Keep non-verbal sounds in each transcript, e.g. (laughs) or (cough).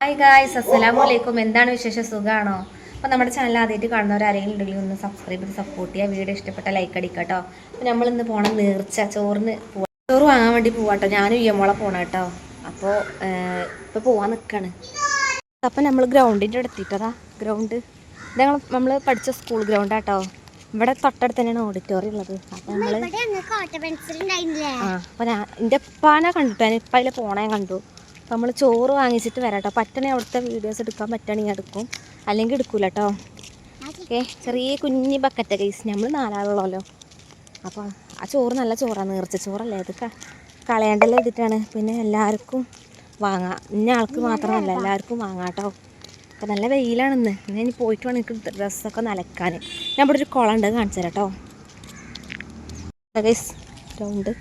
Hi guys അസ്സലാമു അലൈക്കും എന്താണ് വിശേഷം? സുഖമാണോ അപ്പോൾ നമ്മുടെ ചാനൽ ആദ്യമായിട്ട് കാണുന്നവർ ആരെങ്കിലും ഉണ്ടെങ്കിൽ ഒന്ന് സബ്സ്ക്രൈബ് ചെയ്ത് സപ്പോർട്ട് ചെയ്യുക. വീഡിയോ ഇഷ്ടപ്പെട്ട ലൈക്ക് അടിക്കുക കേട്ടോ അപ്പോൾ നമ്മൾ ഇന്ന് പോകണം നേർച്ച ചോറിന് പോവാം. ചോറ് വാങ്ങാൻ വേണ്ടി പോവാം കേട്ടോ ഞാനും ഇയ്യമോളെ പോകണം കേട്ടോ അപ്പോൾ ഇപ്പോൾ പോവാൻ നിൽക്കാണ് അപ്പോൾ നമ്മൾ ഗ്രൗണ്ടിന്റെ അടുത്തിട്ടതാ ഗ്രൗണ്ട് ഇത് ഞങ്ങൾ നമ്മൾ പഠിച്ച സ്കൂൾ ഗ്രൗണ്ടാട്ടോ ഇവിടെ തൊട്ടടുത്ത് തന്നെയാണ് ഓഡിറ്റോറിയം ഉള്ളത്. അപ്പോൾ നമ്മൾ ആ അപ്പോൾ ഞാൻ എന്റെ ഉപ്പാനെ കണ്ടിട്ട് ഞാൻ ഇപ്പം അതിൽ പോണേ കണ്ടു. നമ്മൾ ചോറ് വാങ്ങിച്ചിട്ട് വരാം കേട്ടോ. പറ്റണേ അവിടുത്തെ വീഡിയോസ് എടുക്കാൻ പറ്റുകയാണെങ്കിൽ എടുക്കും. അല്ലെങ്കിൽ എടുക്കൂല കേട്ടോ. ഓക്കെ ചെറിയ കുഞ്ഞി ബക്കറ്റ് കേസ് നമ്മൾ നാലാളുള്ളല്ലോ. അപ്പോൾ ആ ചോറ് നല്ല ചോറാണ് നേർച്ച ചോറല്ലേ അതൊക്കെ കളയേണ്ടല്ലോ ഇതിട്ടാണ്. പിന്നെ എല്ലാവർക്കും വാങ്ങാം. ഇന്ന ആൾക്ക് മാത്രമല്ല എല്ലാവർക്കും വാങ്ങാം കേട്ടോ. അപ്പോൾ നല്ല വെയിലാണ് ഇന്ന്. ഇന്ന് ഇനി പോയിട്ട് വേണം എനിക്ക് ഡ്രസ്സൊക്കെ നനക്കാൻ ഞാൻ ഇവിടെ ഒരു കുളം ഉണ്ട് കാണിച്ചു തരാം കേട്ടോ. ഗൈസ് ഗ്രൗണ്ട്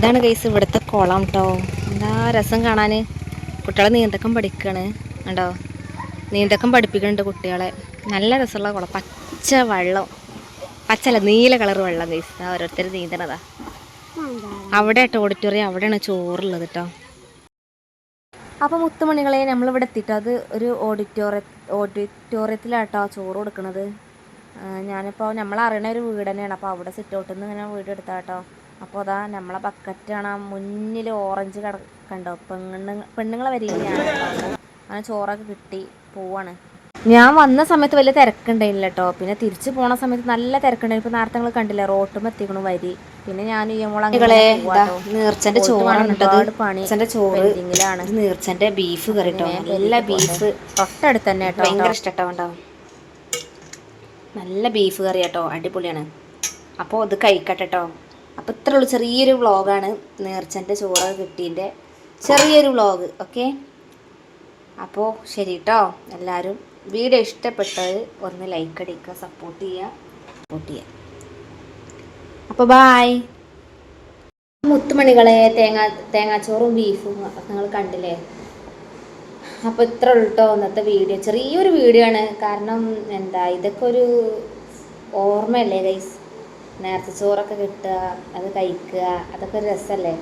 ഇതാണ് കേസ് ഇവിടുത്തെ കുളം കേട്ടോ എന്താ രസം കാണാൻ കുട്ടികളെ നീന്തക്കം പഠിക്കണ് കണ്ടോ? നീന്തക്കം പഠിപ്പിക്കുന്നുണ്ട് കുട്ടികളെ. നല്ല രസമുള്ള കുളം. പച്ച വെള്ളം. പച്ചല്ല നീല കളർ വെള്ളം കേസ് ഓരോരുത്തർ നീന്തണതാ. അവിടെ കേട്ടോ ഓഡിറ്റോറിയം അവിടെയാണ് ചോറുള്ളത് കേട്ടോ അപ്പോൾ മുത്തുമണികളെ നമ്മളിവിടെ എത്തിയിട്ട് അത് ഒരു ഓഡിറ്റോറിയ ഓഡിറ്റോറിയത്തിലാട്ടോ ചോറ് കൊടുക്കണത്. ഞാനിപ്പോൾ നമ്മൾ നമ്മളറിയണ ഒരു വീട് തന്നെയാണ് അപ്പോൾ അവിടെ സിറ്റ് ഔട്ടിൽ നിന്ന് ഇങ്ങനെ വീട് എടുത്താ കേട്ടോ അപ്പോൾ അതാ നമ്മളെ ബക്കറ്റ് ആ മുന്നിൽ ഓറഞ്ച് കട കണ്ടോ? പെണ്ണുങ്ങൾ പെണ്ണുങ്ങളെ വരികയാണ് അങ്ങനെ ചോറൊക്കെ കിട്ടി പോവാണ്. ഞാൻ വന്ന സമയത്ത് വലിയ തിരക്കുണ്ടായില്ല കേട്ടോ പിന്നെ തിരിച്ചു പോണ സമയത്ത് നല്ല തിരക്കുണ്ടായി ഇപ്പൊ നേരത്തെ നിങ്ങൾ കണ്ടില്ല റോട്ടും എത്തിക്കണു വരി. പിന്നെ ഞാൻ നീർച്ചന്റെ ചോറാണ് ചോറ് നീർച്ചന്റെ ബീഫ് കറി എല്ലാ ബീഫ് തൊട്ടടുത്ത് തന്നെ കേട്ടോ ഭയങ്കര ഇഷ്ടട്ടോ നല്ല ബീഫ് കറി കേട്ടോ അടിപൊളിയാണ്. അപ്പോൾ ഇത് കഴിക്കട്ടെ കേട്ടോ അപ്പോൾ ഇത്ര ഉള്ളൂ ചെറിയൊരു വ്ളോഗാണ് നേർച്ചന്റെ ചോറ് കിട്ടിയതിന്റെ ചെറിയൊരു വ്ളോഗ് ഓക്കെ അപ്പോൾ ശരി കേട്ടോ എല്ലാവരും വീഡിയോ ഇഷ്ടപ്പെട്ടത് ഒന്ന് ലൈക്ക് അടിക്കുക സപ്പോർട്ട് ചെയ്യുക സപ്പോർട്ട് ചെയ്യുക. അപ്പോൾ ബായ് മുത്തുമണികളെ തേങ്ങാ തേങ്ങാച്ചോറും ബീഫും നിങ്ങൾ കണ്ടില്ലേ? അപ്പോൾ ഇത്ര ഉള്ളട്ടോ ഇന്നത്തെ വീഡിയോ ചെറിയൊരു വീഡിയോ ആണ്. കാരണം എന്താ ഇതൊക്കെ ഒരു ഓർമ്മയല്ലേ ഗൈസ് നേരത്തെ ചോറൊക്കെ കിട്ടുക അത് കഴിക്കുക അതൊക്കെ ഒരു രസമല്ലേ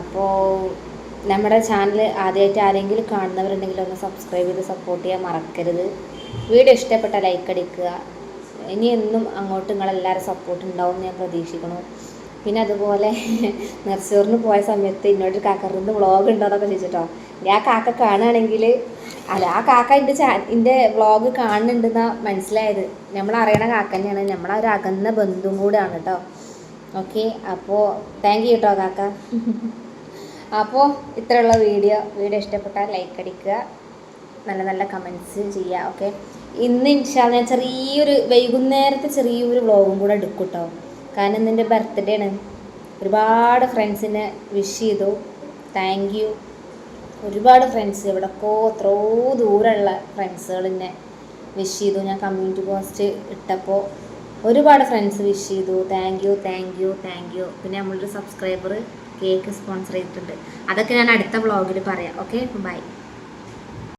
അപ്പോൾ നമ്മുടെ ചാനൽ ആദ്യമായിട്ട് ആരെങ്കിലും കാണുന്നവരുണ്ടെങ്കിൽ ഒന്ന് സബ്സ്ക്രൈബ് ചെയ്ത് സപ്പോർട്ട് ചെയ്യാൻ മറക്കരുത്. വീഡിയോ ഇഷ്ടപ്പെട്ട ലൈക്ക് അടിക്കുക. ഇനി എന്നും അങ്ങോട്ട് നിങ്ങളെല്ലാവരും സപ്പോർട്ട് ഉണ്ടാവും ഞാൻ പ്രതീക്ഷിക്കുന്നു. പിന്നെ അതുപോലെ (laughs) നെർച്ചോറിന് പോയ സമയത്ത് എന്നോട് കക്കറിന്റെ വ്ളോഗ് ഉണ്ടോ എന്നൊക്കെ ചോദിച്ചിട്ടോ. ആ കാക്ക കാണുകയാണെങ്കിൽ അല്ല ആ കാക്ക എന്റെ ചാ എന്റെ വ്ളോഗ് കാണുന്നുണ്ടെന്നാണ് മനസ്സിലായത്. നമ്മൾ അറിയണ കാക്ക തന്നെയാണ്. നമ്മളെ ഒരു അകന്ന ബന്ധുവും കൂടെയാണ് കേട്ടോ ഓക്കെ അപ്പോൾ താങ്ക് യു കേട്ടോ കാക്ക. (laughs) അപ്പോൾ ഇത്രയുള്ള വീഡിയോ. വീഡിയോ ഇഷ്ടപ്പെട്ടാൽ ലൈക്ക് അടിക്കുക. നല്ല നല്ല കമൻസ് ചെയ്യുക ഓക്കെ ഇന്ന് ഇൻഷാ ഞാൻ ചെറിയൊരു വൈകുന്നേരത്തെ ചെറിയൊരു വ്ളോഗും കൂടെ എടുക്കും കേട്ടോ കാരണം ഇന്ന് എന്റെ ബർത്ത്ഡേ ആണ്. ഒരുപാട് ഫ്രണ്ട്സിനെ വിഷ് ചെയ്തു. താങ്ക് യു ഒരുപാട് ഫ്രണ്ട്സ് എവിടെക്കോ എത്രയോ ദൂരമുള്ള ഫ്രണ്ട്സുകൾ എന്നെ വിഷ് ചെയ്തു. ഞാൻ കമ്മ്യൂണിറ്റി പോസ്റ്റ് ഇട്ടപ്പോൾ ഒരുപാട് ഫ്രണ്ട്സ് വിഷ് ചെയ്തു. Thank you thank you thank you പിന്നെ നമ്മളൊരു സബ്സ്ക്രൈബർ കേക്ക് സ്പോൺസർ ചെയ്തിട്ടുണ്ട്. അതൊക്കെ ഞാൻ അടുത്ത വ്ളോഗിൽ പറയാം. Okay bye